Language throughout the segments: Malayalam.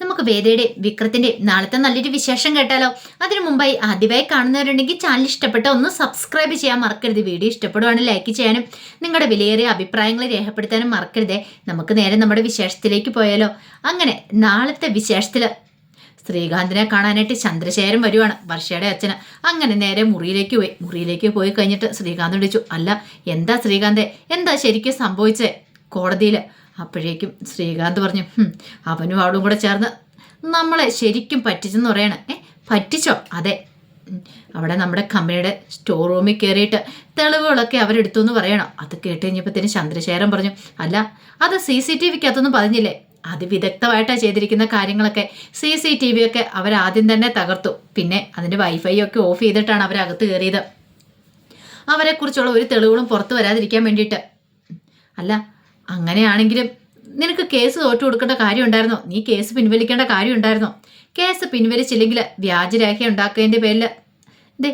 നമുക്ക് വേദയുടെ വിക്രത്തിന്റെ നാളത്തെ നല്ലൊരു വിശേഷം കേട്ടാലോ? അതിനു മുമ്പായി ആദ്യമായി കാണുന്നവരുണ്ടെങ്കിൽ ചാനൽ ഇഷ്ടപ്പെട്ട ഒന്ന് സബ്സ്ക്രൈബ് ചെയ്യാൻ മറക്കരുത്. വീഡിയോ ഇഷ്ടപ്പെടുവാണെങ്കിൽ ലൈക്ക് ചെയ്യാനും നിങ്ങളുടെ വിലയേറിയ അഭിപ്രായങ്ങൾ രേഖപ്പെടുത്താനും മറക്കരുതേ. നമുക്ക് നേരെ നമ്മുടെ വിശേഷത്തിലേക്ക് പോയാലോ? അങ്ങനെ നാളത്തെ വിശേഷത്തിൽ ശ്രീകാന്തിനെ കാണാനായിട്ട് ചന്ദ്രശേഖരൻ വരുവാണ് വർഷയുടെ അച്ഛന്. അങ്ങനെ നേരെ മുറിയിലേക്ക് പോയി. മുറിയിലേക്ക് പോയി കഴിഞ്ഞിട്ട് ശ്രീകാന്ത് വിളിച്ചു അല്ല എന്താ ശ്രീകാന്തെ? എന്താ ശരിക്കും സംഭവിച്ചേ? കോടതിയിൽ അപ്പോഴേക്കും ശ്രീകാന്ത് പറഞ്ഞു അവനും അവളും കൂടെ ചേർന്ന് നമ്മളെ ശരിക്കും പറ്റിച്ചെന്ന് പറയണ. ഏ പറ്റിച്ചോ? അതെ. അവിടെ നമ്മുടെ കമ്പനിയുടെ സ്റ്റോർ റൂമിൽ കയറിയിട്ട് തെളിവുകളൊക്കെ അവരെടുത്തു എന്ന് പറയണം. അത് കേട്ട് കഴിഞ്ഞപ്പോഴത്തേന് ചന്ദ്രശേഖരൻ പറഞ്ഞു അല്ല അത് സി സി ടി വിക്കകത്തൊന്നും പറഞ്ഞില്ലേ അതിവിദഗ്ധമായിട്ടാണ് ചെയ്തിരിക്കുന്ന കാര്യങ്ങളൊക്കെ സി സി ടി വി ഒക്കെ അവരാദ്യം തന്നെ തകർത്തു. പിന്നെ അതിന്റെ വൈഫൈ ഒക്കെ ഓഫ് ചെയ്തിട്ടാണ് അവരകത്ത് കയറിയത് അവരെക്കുറിച്ചുള്ള ഒരു തെളിവുകളും പുറത്തു വരാതിരിക്കാൻ വേണ്ടിയിട്ട്. അല്ല അങ്ങനെയാണെങ്കിലും നിനക്ക് കേസ് തോറ്റു കൊടുക്കേണ്ട കാര്യം ഉണ്ടായിരുന്നോ നീ കേസ് പിൻവലിക്കേണ്ട കാര്യം ഉണ്ടായിരുന്നോ കേസ് പിൻവലിച്ചില്ലെങ്കിൽ വ്യാജരേഖ ഉണ്ടാക്കുന്നതിന്റെ പേരിൽ ദേ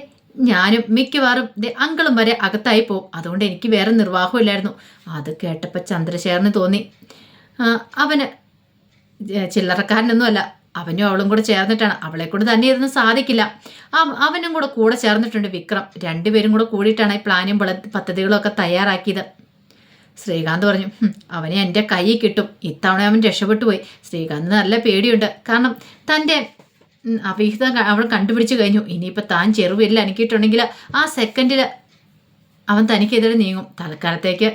ഞാനും മിക്കവാറും ദേ അങ്കിളും വരെ അകത്തായി പോവും. അതുകൊണ്ട് എനിക്ക് വേറെ നിർവാഹമില്ലായിരുന്നു അത് കേട്ടപ്പോൾ ചന്ദ്രശേഖരന് തോന്നി. അവന് ചില്ലറക്കാരനൊന്നുമല്ല അവനും അവളും കൂടെ ചേർന്നിട്ടാണ്. അവളെ കൊണ്ട് തന്നെ ഇരുന്ന് സാധിക്കില്ല. അവനും കൂടെ കൂടെ ചേർന്നിട്ടുണ്ട് വിക്രം. രണ്ടുപേരും കൂടെ കൂടിയിട്ടാണ് ഈ പ്ലാനും പദ്ധതികളൊക്കെ തയ്യാറാക്കിയത്. ശ്രീകാന്ത് പറഞ്ഞു അവനെ എന്റെ കൈ കിട്ടും. ഇത്തവണ അവൻ രക്ഷപ്പെട്ടു പോയി. ശ്രീകാന്ത് നല്ല പേടിയുണ്ട്. കാരണം തന്റെ അവിഹിത അവൾ കണ്ടുപിടിച്ചു കഴിഞ്ഞു. ഇനിയിപ്പോൾ താൻ ചെറുവില്ല അനക്കിയിട്ടുണ്ടെങ്കിൽ ആ സെക്കൻഡിൽ അവൻ തനിക്കെതിരെ നീങ്ങും. തൽക്കാലത്തേക്ക്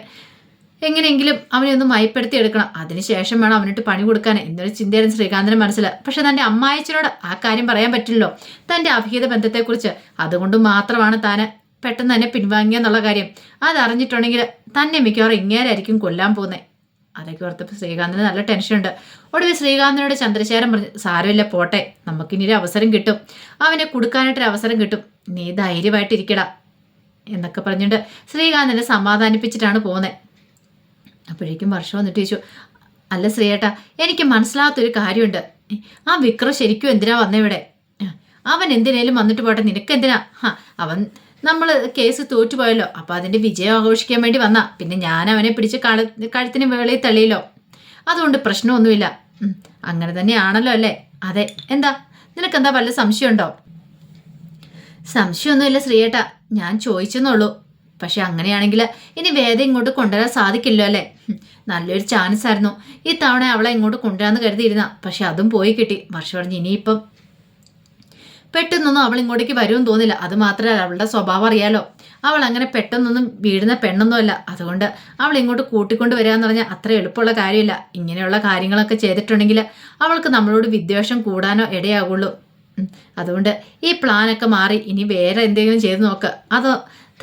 എങ്ങനെയെങ്കിലും അവനെ ഒന്ന് മയപ്പെടുത്തി എടുക്കണം. അതിനുശേഷം വേണം അവനിട്ട് പണി കൊടുക്കാൻ എന്നൊരു ചിന്തയായിരുന്നു ശ്രീകാന്തിന് മനസ്സിൽ. പക്ഷെ തന്റെ അമ്മായച്ചനോട് ആ കാര്യം പറയാൻ പറ്റില്ലല്ലോ. തന്റെ അഭിഹിത ബന്ധത്തെക്കുറിച്ച്. അതുകൊണ്ട് മാത്രമാണ് താൻ പെട്ടെന്ന് തന്നെ പിൻവാങ്ങിയെന്നുള്ള കാര്യം. അതറിഞ്ഞിട്ടുണ്ടെങ്കിൽ തന്നെ മിക്കവാറും ഇങ്ങേരായിരിക്കും കൊല്ലാൻ പോകുന്നത് അതൊക്കെ ഓർത്തപ്പോൾ ശ്രീകാന്തിന് നല്ല ടെൻഷനുണ്ട് ഒടുവിൽ ശ്രീകാന്തിനോട് ചന്ദ്രശേഖരൻ പറഞ്ഞു സാരമില്ല പോട്ടെ. നമുക്കിനി ഒരു അവസരം കിട്ടും. അവനെ കൊടുക്കാനായിട്ടൊരു അവസരം കിട്ടും. നീ ധൈര്യമായിട്ടിരിക്കടാ. എന്നൊക്കെ പറഞ്ഞിട്ട് ശ്രീകാന്തിനെ സമാധാനിപ്പിച്ചിട്ടാണ് പോകുന്നത് അപ്പോഴേക്കും വർഷം വന്നിട്ട് ചോദിച്ചു അല്ല ശ്രീയേട്ടാ എനിക്ക് മനസ്സിലാകാത്തൊരു കാര്യമുണ്ട്. ആ വിക്രം ശരിക്കും എന്തിനാ വന്നിവിടെ അവൻ എന്തിനേലും വന്നിട്ട് പോട്ടെ. നിനക്ക് എന്തിനാ ഹാ അവൻ നമ്മൾ കേസ് തോറ്റുപോയല്ലോ അപ്പോൾ അതിന്റെ വിജയം ആഘോഷിക്കാൻ വേണ്ടി വന്നാ. പിന്നെ ഞാൻ അവനെ പിടിച്ച് കഴു കഴുത്തിന് വേളയിൽ തള്ളിയല്ലോ. അതുകൊണ്ട് പ്രശ്നമൊന്നുമില്ല. അങ്ങനെ തന്നെയാണല്ലോ അല്ലേ? അതെ. എന്താ? നിനക്കെന്താ വല്ല സംശയമുണ്ടോ? സംശയമൊന്നുമില്ല ശ്രീയേട്ടാ. ഞാൻ ചോദിച്ചെന്നുള്ളൂ. പക്ഷെ അങ്ങനെയാണെങ്കിൽ ഇനി വേദ ഇങ്ങോട്ട് കൊണ്ടുവരാൻ സാധിക്കില്ലോ അല്ലേ? നല്ലൊരു ചാൻസ് ആയിരുന്നു. ഈ തവണ അവളെ ഇങ്ങോട്ട് കൊണ്ടുവരാമെന്ന് കരുതിയിരുന്ന. പക്ഷെ അതും പോയി കിട്ടി. വർഷം പറഞ്ഞ് ഇനിയിപ്പം പെട്ടെന്നൊന്നും അവൾ ഇങ്ങോട്ടേക്ക് വരുമെന്ന് തോന്നില്ല. അത് മാത്രമല്ല അവളുടെ സ്വഭാവം അറിയാലോ. അവൾ അങ്ങനെ പെട്ടെന്നൊന്നും വീഴുന്ന പെണ്ണൊന്നുമല്ല. അതുകൊണ്ട് അവൾ ഇങ്ങോട്ട് കൂട്ടിക്കൊണ്ട് വരിക എന്ന് പറഞ്ഞാൽ അത്ര എളുപ്പമുള്ള കാര്യമില്ല. ഇങ്ങനെയുള്ള കാര്യങ്ങളൊക്കെ ചെയ്തിട്ടുണ്ടെങ്കിൽ അവൾക്ക് നമ്മളോട് വിദ്വേഷം കൂടാനോ ഇടയാകുള്ളൂ. അതുകൊണ്ട് ഈ പ്ലാനൊക്കെ മാറി ഇനി വേറെ എന്തെങ്കിലും ചെയ്ത് നോക്ക്. അത്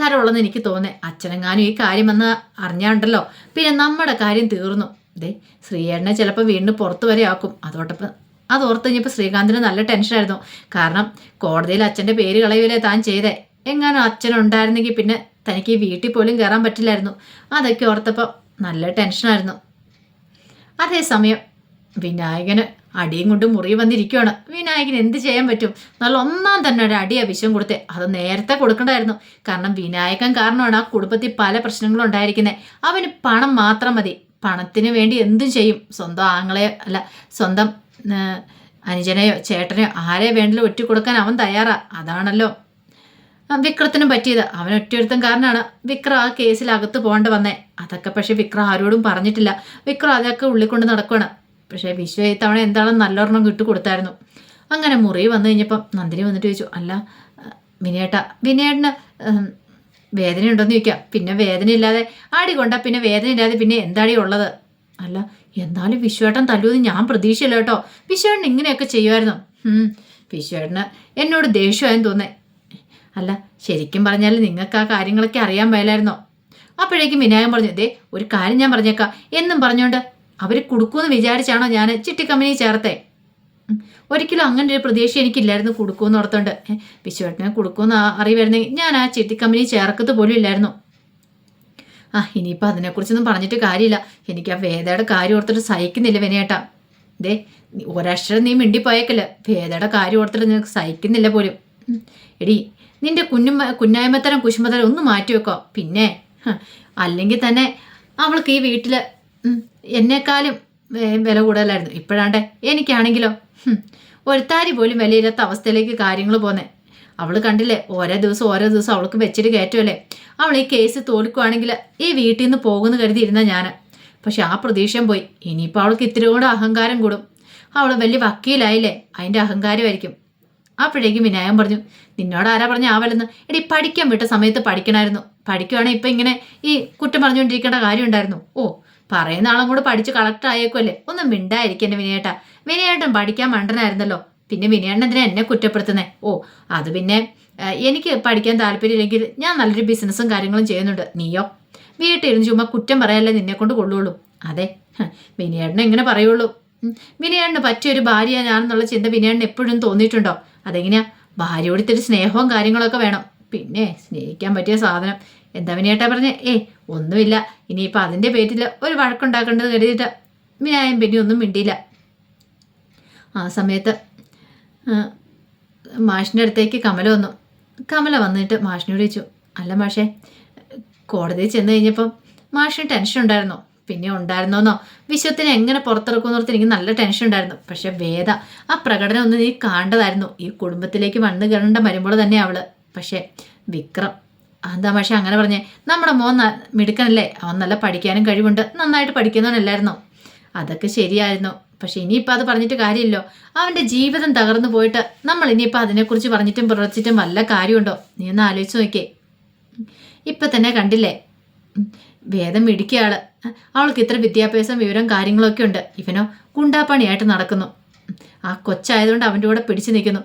തരമുള്ളെന്ന് എനിക്ക് തോന്നേ അച്ഛനെങ്ങാനും ഈ കാര്യം വന്ന് അറിഞ്ഞാണ്ടല്ലോ. പിന്നെ നമ്മുടെ കാര്യം തീർന്നു. ദേ ശ്രീയേടനെ ചിലപ്പോൾ വീണ്ടും പുറത്തു വരെ ആക്കും. അതോടൊപ്പം അത് ഓർത്ത് കഴിഞ്ഞപ്പോൾ ശ്രീകാന്തിന് നല്ല ടെൻഷനായിരുന്നു കാരണം കോടതിയിൽ അച്ഛന്റെ പേര് കളയൂലേ താൻ ചെയ്തേ? എങ്ങാനും അച്ഛനുണ്ടായിരുന്നെങ്കിൽ പിന്നെ തനിക്ക് ഈ വീട്ടിൽ പോലും കയറാൻ പറ്റില്ലായിരുന്നു. അതൊക്കെ ഓർത്തപ്പോൾ നല്ല ടെൻഷനായിരുന്നു അതേസമയം വിനായകന് അടിയും കൊണ്ട് മുറി വന്നിരിക്കുവാണ്. വിനായകൻ എന്ത് ചെയ്യാൻ പറ്റും? നല്ല ഒന്നാം തന്നെ ഒരു അടി വിഷം കൊടുത്തേ അത് നേരത്തെ കൊടുക്കണ്ടായിരുന്നു. കാരണം വിനായകൻ കാരണമാണ് ആ കുടുംബത്തിൽ പല പ്രശ്നങ്ങളും ഉണ്ടായിരിക്കുന്നത് അവന് പണം മാത്രം മതി. പണത്തിന് വേണ്ടി എന്തും ചെയ്യും. സ്വന്തം ആങ്ങളെ അല്ല സ്വന്തം അനുജനെയോ ചേട്ടനെയോ ആരെ വേണ്ടിലും ഒറ്റ കൊടുക്കാൻ അവൻ തയ്യാറാ. അതാണല്ലോ. വിക്രത്തിനും പറ്റിയത്. അവൻ ഒറ്റയൊരുത്തം കാരനാണ്. വിക്ര ആ കേസിൽ അകത്ത് പോകേണ്ട വന്നേ. അതൊക്കെ പക്ഷെ വിക്രം ആരോടും പറഞ്ഞിട്ടില്ല. വിക്ര അതൊക്കെ ഉള്ളിക്കൊണ്ട് നടക്കുകയാണ് പക്ഷേ വിശ്വ ഇത്തവണ എന്താണെന്ന് നല്ലൊരെണ്ണം കിട്ടു കൊടുത്തായിരുന്നു. അങ്ങനെ മുറി വന്നു കഴിഞ്ഞപ്പം നന്ദിനി വന്നിട്ട് ചോദിച്ചു അല്ല വിനയേട്ടാ വിനയേട്ടന് വേദന ഉണ്ടോയെന്ന് ചോദിക്കാം. പിന്നെ വേദന ഇല്ലാതെ ആടി കൊണ്ടാ പിന്നെ വേദന ഇല്ലാതെ പിന്നെ എന്താടി ഉള്ളത്? അല്ല എന്നാലും വിശ്വേട്ടൻ തല്ലുമെന്ന് ഞാൻ പ്രതീക്ഷയില്ല കേട്ടോ. വിശ്വേട്ടൻ ഇങ്ങനെയൊക്കെ ചെയ്യുമായിരുന്നു. വിശ്വേട്ടന് എന്നോട് ദേഷ്യമായെന്ന് തോന്നേ. അല്ല ശരിക്കും പറഞ്ഞാൽ നിങ്ങൾക്ക് ആ കാര്യങ്ങളൊക്കെ അറിയാൻ മേലായിരുന്നോ. അപ്പോഴേക്കും വിനായകൻ പറഞ്ഞു ദേ ഒരു കാര്യം ഞാൻ പറഞ്ഞേക്കാം. എന്നും പറഞ്ഞുകൊണ്ട് അവർ കൊടുക്കുമെന്ന് വിചാരിച്ചാണോ ഞാൻ ചിട്ടി കമ്പനി ചേർത്തേ. ഒരിക്കലും അങ്ങനെ ഒരു പ്രതീക്ഷ എനിക്കില്ലായിരുന്നു കൊടുക്കുമെന്ന് ഓർത്തോണ്ട്. വിശ്വേട്ടനെ കൊടുക്കുമെന്ന് അറിവായിരുന്നെങ്കിൽ ഞാൻ ആ ചിട്ടി കമ്പനി ചേർക്കത്ത് പോലും ഇല്ലായിരുന്നു. ആ ഇനിയിപ്പോൾ അതിനെക്കുറിച്ചൊന്നും പറഞ്ഞിട്ട് കാര്യമില്ല. എനിക്ക് ആ വേദയുടെ കാര്യം ഓർത്തിട്ട് സഹിക്കുന്നില്ല വിനയേട്ടാ. ദേ ഒരക്ഷരം നീ മിണ്ടിപ്പോയേക്കല്ല. വേദയുടെ കാര്യം ഓർത്തിട്ട് നിനക്ക് സഹിക്കുന്നില്ല പോലും. എടി നിന്റെ കുഞ്ഞുമ കുഞ്ഞായ്മത്തരം കുശുമത്തരം ഒന്ന് മാറ്റി വെക്കോ. പിന്നെ അല്ലെങ്കിൽ തന്നെ അവൾക്ക് ഈ വീട്ടിൽ എന്നെക്കാളും വില കൂടുതലായിരുന്നു. ഇപ്പോഴാണ്ടേ എനിക്കാണെങ്കിലോ? ഒരുത്താരി പോലും വിലയില്ലാത്ത അവസ്ഥയിലേക്ക് കാര്യങ്ങൾ പോന്നെ. അവൾ കണ്ടില്ലേ ഓരോ ദിവസം ഓരോ ദിവസം അവൾക്ക് വെച്ചിട്ട് കയറ്റുമല്ലേ അവൾ ഈ കേസ് തോൽക്കുവാണെങ്കിൽ ഈ വീട്ടിൽ നിന്ന് പോകുമെന്ന് കരുതിയിരുന്ന ഞാൻ പക്ഷെ ആ പ്രതീക്ഷയും പോയി. ഇനിയിപ്പോൾ അവൾക്ക് ഇത്തിരി കൂടെ അഹങ്കാരം കൂടും. അവൾ വലിയ വക്കീലായില്ലേ അതിന്റെ അഹങ്കാരമായിരിക്കും. അപ്പോഴേക്കും വിനായകൻ പറഞ്ഞു നിന്നോട് ആരാ പറഞ്ഞ ആവലെന്ന് എടി പഠിക്കാൻ വിട്ട സമയത്ത് പഠിക്കണമായിരുന്നു പഠിക്കുവാണെങ്കിൽ ഇപ്പം ഇങ്ങനെ ഈ കുറ്റം പറഞ്ഞുകൊണ്ടിരിക്കേണ്ട കാര്യം ഉണ്ടായിരുന്നു ഓ പറയുന്ന ആളും കൂടെ പഠിച്ച് കളക്ടർ ആയേക്കുമല്ലേ ഒന്നും മിണ്ടായിരിക്കും എന്റെ വിനയേട്ടാ. വിനയേട്ടൻ പഠിക്കാൻ മണ്ടനായിരുന്നല്ലോ. പിന്നെ വിനയേട്ടൻ എന്തിനാ എന്നെ കുറ്റപ്പെടുത്തുന്നേ. ഓ അത് പിന്നെ എനിക്ക് പഠിക്കാൻ താല്പര്യമില്ലെങ്കിൽ ഞാൻ നല്ലൊരു ബിസിനസ്സും കാര്യങ്ങളും ചെയ്യുന്നുണ്ട്. നീയോ? വീട്ടിലിരുന്ന് ചുമ്മാ കുറ്റം പറയാനല്ലേ നിന്നെ കൊണ്ട് കൊള്ളുള്ളൂ. അതെ വിനയണ്ണ എങ്ങനെ പറയുള്ളൂ. വിനയണ്ണ വിനയേട്ടന് പറ്റിയൊരു ഭാര്യ ഞാനെന്നുള്ള ചിന്ത വിനയണ്ണ എപ്പോഴും തോന്നിയിട്ടുണ്ടോ? അതെങ്ങനെയാ? ഭാര്യയോട് ഇത്തിരി സ്നേഹവും കാര്യങ്ങളൊക്കെ വേണം. പിന്നെ സ്നേഹിക്കാൻ പറ്റിയ സാധനം. എന്താ വിനയേട്ടാ പറഞ്ഞേ? ഏ ഒന്നുമില്ല. ഇനിയിപ്പോൾ അതിന്റെ പേരിൽ ഒരു വഴക്കുണ്ടാക്കേണ്ടത് കരുതിയിട്ട് വിനായം പിന്നെ ഒന്നും മിണ്ടിയില്ല. ആ സമയത്ത് മാഷിന്റെ അടുത്തേക്ക് കമല വന്നു. കമല വന്നിട്ട് മാഷിനോട് ചോദിച്ചു അല്ല മാഷേ കോടതിയിൽ ചെന്ന് കഴിഞ്ഞപ്പം മാഷിന് ടെൻഷൻ ഉണ്ടായിരുന്നോ? പിന്നെ ഉണ്ടായിരുന്നോന്നോ? വിശ്വത്തിനെ എങ്ങനെ പുറത്തിറക്കുമെന്നോർത്ത് എനിക്ക് നല്ല ടെൻഷൻ ഉണ്ടായിരുന്നു. പക്ഷെ വേദ ആ പ്രകടനം ഒന്ന് നീ കാണേണ്ടതായിരുന്നു. ഈ കുടുംബത്തിലേക്ക് വന്ന് കയറേണ്ട വരുമ്പോൾ തന്നെ അവൾ. പക്ഷേ വിക്രം എന്താ പക്ഷെ അങ്ങനെ പറഞ്ഞേ? നമ്മുടെ മോൻ മിടുക്കനല്ലേ? അവൻ നല്ല പഠിക്കാനും കഴിവുണ്ട്. നന്നായിട്ട് പഠിക്കുന്നവനല്ലായിരുന്നോ? അതൊക്കെ ശരിയായിരുന്നു. പക്ഷെ ഇനിയിപ്പോൾ അത് പറഞ്ഞിട്ട് കാര്യമില്ലോ. അവന്റെ ജീവിതം തകർന്നു പോയിട്ട് നമ്മൾ ഇനിയിപ്പോൾ അതിനെക്കുറിച്ച് പറഞ്ഞിട്ടും പ്രവർത്തിച്ചിട്ടും വല്ല കാര്യമുണ്ടോ? നീ ഒന്ന് ആലോചിച്ച് നോക്കേ ഇപ്പം തന്നെ കണ്ടില്ലേ? വേദം മിടിക്കുക ആൾ അവൾക്ക് ഇത്ര വിദ്യാഭ്യാസം വിവരം കാര്യങ്ങളൊക്കെ ഉണ്ട്. ഇവനോ ഗുണ്ടാപ്പണിയായിട്ട് നടക്കുന്നു. ആ കൊച്ചായതുകൊണ്ട് അവന്റെ കൂടെ പിടിച്ചു നിൽക്കുന്നു.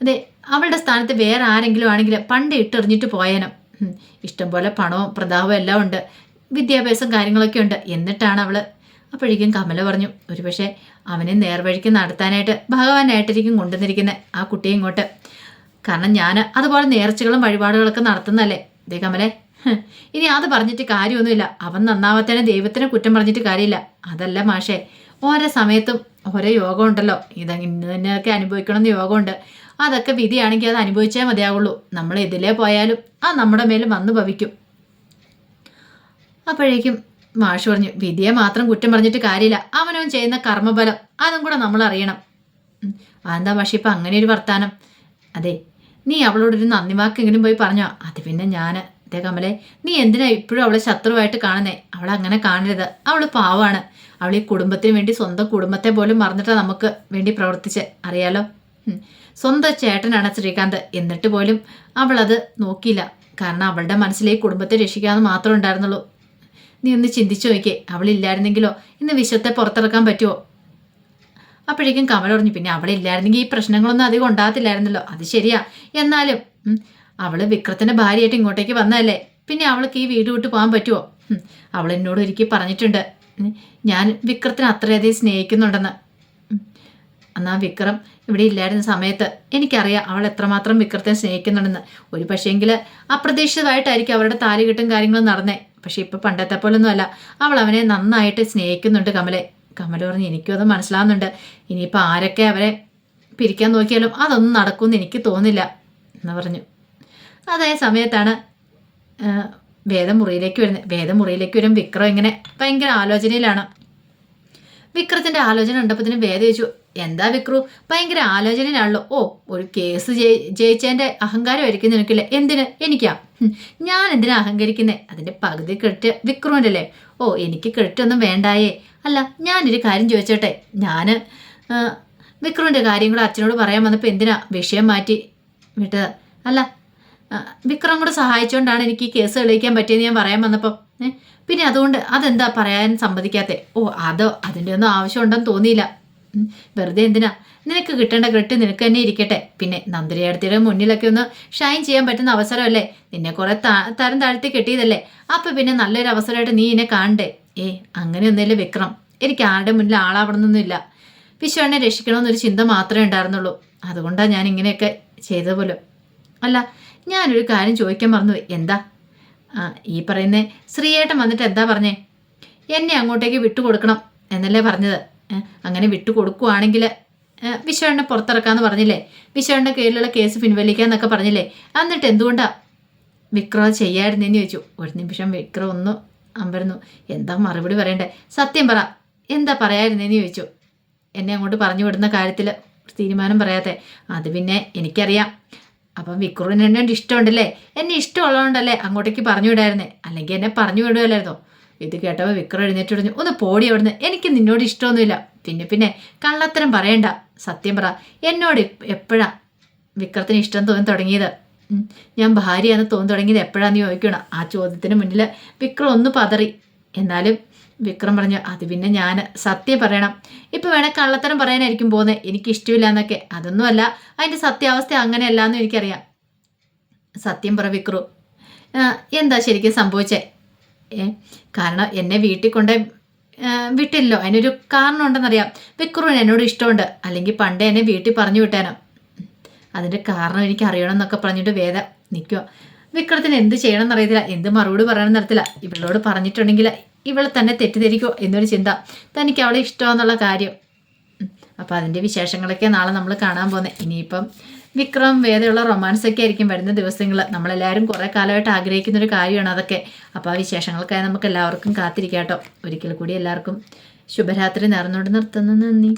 അതെ അവളുടെ സ്ഥാനത്ത് വേറെ ആരെങ്കിലും ആണെങ്കിൽ പണ്ട് ഇട്ടെറിഞ്ഞിട്ട് പോയേനും. ഇഷ്ടംപോലെ പണവും പ്രതാപവും എല്ലാം ഉണ്ട്. വിദ്യാഭ്യാസം കാര്യങ്ങളൊക്കെ ഉണ്ട്. എന്നിട്ടാണ് അവൾ അപ്പോഴേക്കും കമല പറഞ്ഞു ഒരുപക്ഷെ അവനെ നേർവഴിക്ക് നടത്താനായിട്ട് ഭഗവാനായിട്ടിരിക്കും കൊണ്ടുവന്നിരിക്കുന്ന ആ കുട്ടിയെ ഇങ്ങോട്ട്. കാരണം ഞാൻ അതുപോലെ നേർച്ചകളും വഴിപാടുകളൊക്കെ നടത്തുന്നല്ലേ ദേ കമലെ ഇനി അത് പറഞ്ഞിട്ട് കാര്യമൊന്നുമില്ല. അവൻ നന്നാവത്തേനെ ദൈവത്തിനെ കുറ്റം പറഞ്ഞിട്ട് കാര്യമില്ല. അതല്ല മാഷേ ഓരോ സമയത്തും ഓരോ യോഗം ഉണ്ടല്ലോ. ഇത് ഇന്ന് തന്നെയൊക്കെ അനുഭവിക്കണമെന്ന് യോഗമുണ്ട്. അതൊക്കെ വിധിയാണെങ്കിൽ അത് അനുഭവിച്ചേ മതിയാവുള്ളൂ. നമ്മൾ ഇതിലേ പോയാലും ആ നമ്മുടെ മേലും വന്നു ഭവിക്കും. അപ്പോഴേക്കും മാഷ് പറഞ്ഞു വിധിയെ മാത്രം കുറ്റം പറഞ്ഞിട്ട് കാര്യമില്ല. അവനവൻ ചെയ്യുന്ന കർമ്മബലം അതും കൂടെ നമ്മൾ അറിയണം. അതെന്താ പക്ഷേ ഇപ്പം അങ്ങനെ ഒരു വർത്താനം? അതെ നീ അവളോടൊരു നന്ദി വാക്കെങ്കിലും പോയി പറഞ്ഞോ? അത് പിന്നെ ഞാൻ അതേ കമലെ നീ എന്തിനാ ഇപ്പോഴും അവളെ ശത്രുവായിട്ട് കാണുന്നേ? അവളെ അങ്ങനെ കാണരുത്. അവൾ പാവാണ്. അവൾ ഈ കുടുംബത്തിന് വേണ്ടി സ്വന്തം കുടുംബത്തെ പോലും മറന്നിട്ട് നമുക്ക് വേണ്ടി പ്രവർത്തിച്ച്. അറിയാലോ. സ്വന്തം ചേട്ടനാണ് ശ്രീകാന്ത്. എന്നിട്ട് പോലും അവളത് നോക്കിയില്ല. കാരണം അവളുടെ മനസ്സിലേക്ക് കുടുംബത്തെ രക്ഷിക്കാമെന്ന് മാത്രമേ ഉണ്ടായിരുന്നുള്ളൂ. നീ ഒന്ന് ചിന്തിച്ചു നോക്കിയേ അവളില്ലായിരുന്നെങ്കിലോ? ഇന്ന് വിശ്വത്തെ പുറത്തിറക്കാൻ പറ്റുമോ അപ്പോഴേക്കും കമൽ പറഞ്ഞു പിന്നെ അവളില്ലായിരുന്നെങ്കിൽ ഈ പ്രശ്നങ്ങളൊന്നും അധികം ഉണ്ടാകത്തില്ലായിരുന്നല്ലോ. അത് ശരിയാ. എന്നാലും അവൾ വിക്രത്തിന്റെ ഭാര്യയായിട്ട് ഇങ്ങോട്ടേക്ക് വന്നതല്ലേ? പിന്നെ അവൾക്ക് ഈ വീട് വിട്ട് പോകാൻ പറ്റുമോ അവൾ എന്നോട് ഒരിക്കൽ പറഞ്ഞിട്ടുണ്ട്. ഞാൻ വിക്രത്തിനെ അത്രയധികം സ്നേഹിക്കുന്നുണ്ടെന്ന്. എന്നാൽ എന്നാ വിക്രം ഇവിടെ ഇല്ലായിരുന്ന സമയത്ത് എനിക്കറിയാം അവൾ എത്രമാത്രം വിക്രത്തെ സ്നേഹിക്കുന്നുണ്ടെന്ന്. ഒരു പക്ഷേങ്കിൽ അപ്രതീക്ഷിതമായിട്ടായിരിക്കും അവരുടെ താലികെട്ടും കാര്യങ്ങളും നടന്നേ. പക്ഷെ ഇപ്പൊ പണ്ടത്തെ പോലൊന്നും അല്ല അവൾ അവനെ നന്നായിട്ട് സ്നേഹിക്കുന്നുണ്ട് കമലെ. കമൽ പറഞ്ഞ് എനിക്കും അത് മനസ്സിലാവുന്നുണ്ട്. ഇനിയിപ്പോൾ ആരൊക്കെ അവരെ പിരിക്കാൻ നോക്കിയാലും അതൊന്നും നടക്കുമെന്ന് എനിക്ക് തോന്നില്ല എന്ന് പറഞ്ഞു. അതേ സമയത്താണ് വേദമുറിയിലേക്ക് വരുന്നത്. വേദമുറിയിലേക്ക് വരും വിക്രം ഇങ്ങനെ ഭയങ്കര ആലോചനയിലാണ്. വിക്രത്തിന്റെ ആലോചന കണ്ടപ്പത്തിന് വേദ ചോദിച്ചു എന്താ വിക്രു? ഭയങ്കര ആലോചനയിലാണല്ലോ. ഓ ഒരു കേസ് ജയി അഹങ്കാരം അഹങ്കാരമായിരിക്കും നിനക്കില്ല? എന്തിന്? എനിക്കാ. ഞാൻ എന്തിനാ അഹങ്കരിക്കുന്നേ? അതിന്റെ പകുതി ക്രെഡിറ്റ് വിക്രുവിന്റെ അല്ലേ ഓ എനിക്ക് ക്രെഡിറ്റ് വേണ്ടായേ. അല്ല ഞാനൊരു കാര്യം ചോദിച്ചോട്ടെ. ഞാൻ വിക്രുവിന്റെ കാര്യം കൂടെ അച്ഛനോട് പറയാൻ വന്നപ്പോൾ എന്തിനാ വിഷയം മാറ്റി വിട്ടത്? അല്ല വിക്രം കൂടെ സഹായിച്ചുകൊണ്ടാണ് എനിക്ക് ഈ കേസ് തെളിയിക്കാൻ പറ്റിയെന്ന് ഞാൻ പറയാൻ വന്നപ്പോൾ പിന്നെ അതുകൊണ്ട് അതെന്താ പറയാൻ സമ്മതിക്കാത്തേ? ഓ അതോ അതിന്റെ ഒന്നും ആവശ്യമുണ്ടെന്ന് തോന്നിയില്ല. വെറുതെ എന്തിനാ? നിനക്ക് കിട്ടേണ്ട ക്രെഡിറ്റ് നിനക്ക് തന്നെ ഇരിക്കട്ടെ. പിന്നെ നന്ദിനിയടുത്തിയുടെ മുന്നിലൊക്കെ ഒന്ന് ഷൈൻ ചെയ്യാൻ പറ്റുന്ന അവസരമല്ലേ? നിന്നെ കുറെ തരം താഴ്ത്തി കെട്ടിയതല്ലേ? അപ്പൊ പിന്നെ നല്ലൊരു അവസരമായിട്ട് നീ എന്നെ കാണണ്ടേ? ഏ അങ്ങനെയൊന്നുമില്ല വിക്രം. എനിക്ക് ആരുടെ മുന്നിൽ ആളാവണമെന്നൊന്നുമില്ല വിശ്വനെ രക്ഷിക്കണമെന്നൊരു ചിന്ത മാത്രമേ ഉണ്ടായിരുന്നുള്ളൂ. അതുകൊണ്ടാണ് ഞാൻ ഇങ്ങനെയൊക്കെ ചെയ്ത പോലും. അല്ല ഞാനൊരു കാര്യം ചോദിക്കാൻ മറന്നു എന്താ? ഈ പറയുന്ന ശ്രീയേട്ടൻ വന്നിട്ട് എന്താ പറഞ്ഞേ? എന്നെ അങ്ങോട്ടേക്ക് വിട്ടുകൊടുക്കണം എന്നല്ലേ പറഞ്ഞത്. അങ്ങനെ വിട്ടുകൊടുക്കുകയാണെങ്കിൽ വിശ്വണ്ണെ പുറത്തിറക്കാന്ന് പറഞ്ഞില്ലേ? വിശ്വണ്ണ കീഴിലുള്ള കേസ് പിൻവലിക്കാന്നൊക്കെ പറഞ്ഞില്ലേ? എന്നിട്ട് എന്തുകൊണ്ടാ വിക്രം ചെയ്യായിരുന്നെന്ന് ചോദിച്ചു. ഒരു നിമിഷം വിക്രം ഒന്ന് അമ്പരന്നു. എന്താ മറുപടി പറയണ്ടേ? സത്യം പറ. എന്താ പറയായിരുന്നേന്ന് ചോദിച്ചു. എന്നെ അങ്ങോട്ട് പറഞ്ഞു വിടുന്ന കാര്യത്തിൽ തീരുമാനം പറയാത്തെ. അത് പിന്നെ എനിക്കറിയാം. അപ്പം വിക്രുവിന് എന്നെ ഇഷ്ടമുണ്ടല്ലേ? എന്നെ ഇഷ്ടമുള്ളതുകൊണ്ടല്ലേ അങ്ങോട്ടേക്ക് പറഞ്ഞു വിടായിരുന്നേ? അല്ലെങ്കിൽ എന്നെ പറഞ്ഞു വിടുമല്ലായിരുന്നോ ഇത് കേട്ടപ്പോൾ വിക്രം എഴുന്നേറ്റ് പറഞ്ഞു ഒന്ന് പോടി അവിടുന്ന്. എനിക്ക് നിന്നോട് ഇഷ്ടമൊന്നുമില്ല. പിന്നെ പിന്നെ കള്ളത്തരം പറയണ്ട. സത്യം പറ. എന്നോട് എപ്പോഴാ വിക്രത്തിന് ഇഷ്ടം തോന്നി തുടങ്ങിയത്? ഞാൻ ഭാര്യയാന്ന് തോന്നി തുടങ്ങിയത് എപ്പോഴാന്ന് ചോദിക്കണം. ആ ചോദ്യത്തിന് മുന്നിൽ വിക്രം ഒന്ന് പതറി. എന്നാലും വിക്രം പറഞ്ഞു അത് പിന്നെ ഞാൻ സത്യം പറയണം. ഇപ്പം വേണേൽ കള്ളത്തരം പറയാനായിരിക്കും പോകുന്നത് എനിക്ക് ഇഷ്ടമില്ല എന്നൊക്കെ. അതൊന്നുമല്ല. അതിന്റെ സത്യാവസ്ഥ അങ്ങനെയല്ല എന്ന് എനിക്കറിയാം. സത്യം പറ വിക്രു. എന്താ ശരിക്കും സംഭവിച്ചേ? കാരണം എന്നെ വീട്ടിൽ കൊണ്ട് വിട്ടില്ലോ അതിനൊരു കാരണം ഉണ്ടെന്നറിയാം വിക്രുവിന് എന്നോട് ഇഷ്ടമുണ്ട്. അല്ലെങ്കിൽ പണ്ടേ എന്നെ വീട്ടിൽ പറഞ്ഞു വിട്ടേനോ. അതിന്റെ കാരണം എനിക്ക് അറിയണം എന്നൊക്കെ പറഞ്ഞിട്ട് വേദ നിൽക്കുക വിക്രത്തിന് എന്ത് ചെയ്യണം എന്നറിയത്തില്ല എന്ത് മറുപടി പറയണം നടത്തില്ല ഇവളോട് പറഞ്ഞിട്ടുണ്ടെങ്കിൽ ഇവളെ തന്നെ തെറ്റിദ്ധരിക്കുമോ എന്നൊരു ചിന്ത. തനിക്ക് അവളെ ഇഷ്ടമെന്നുള്ള കാര്യം. അപ്പോൾ അതിന്റെ വിശേഷങ്ങളൊക്കെ നാളെ നമ്മൾ കാണാൻ പോകുന്നത് ഇനിയിപ്പം വിക്രം വേദയുള്ള റൊമാൻസ് ഒക്കെ ആയിരിക്കും വരുന്ന ദിവസങ്ങൾ നമ്മളെല്ലാവരും കുറേ കാലമായിട്ട് ആഗ്രഹിക്കുന്ന ഒരു കാര്യമാണ് അതൊക്കെ. അപ്പോൾ ആ വിശേഷങ്ങൾക്കായി നമുക്ക് എല്ലാവർക്കും കാത്തിരിക്കാം കേട്ടോ. ഒരിക്കൽ കൂടി എല്ലാവർക്കും ശുഭരാത്രി നേർന്നോട് നിർത്തുന്നു. നന്ദി.